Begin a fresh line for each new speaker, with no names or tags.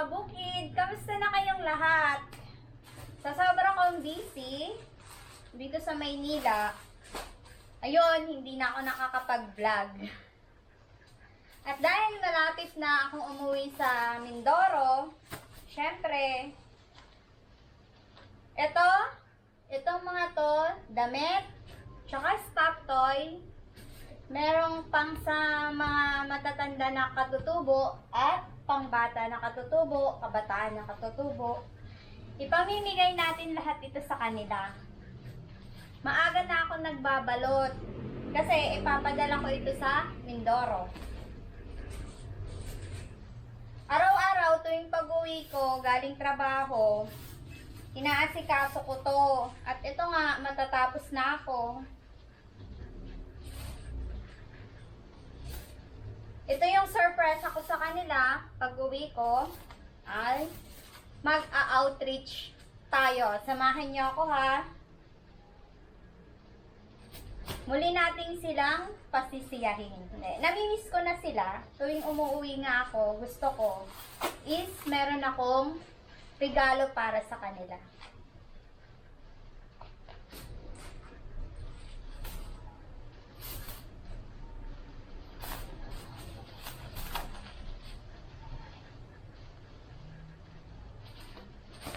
kabukid! Kamusta na kayong lahat? Sa sobrang kong busy, dito sa Maynila, ayun, hindi na ako nakakapag-vlog. At dahil malapit na akong umuwi sa Mindoro, syempre, ito, itong mga to, damit, tsaka stop toy, merong pang sa mga matatanda na katutubo at pangbata na katutubo, kabataan na katutubo. Ipamimigay natin lahat ito sa kanila. Maaga na ako nagbabalot kasi ipapadala ko ito sa Mindoro. Araw-araw tuwing pag-uwi ko galing trabaho, inaasikaso ko to. At ito nga, matatapos na ako. Ito yung surprise ako sa kanila pag uwi ko ay mag-outreach tayo. Samahan niyo ako ha. Muli nating silang pasisiyahin. Hindi, Namimiss ko na sila. Tuwing umuwi nga ako, gusto ko is meron akong regalo para sa kanila.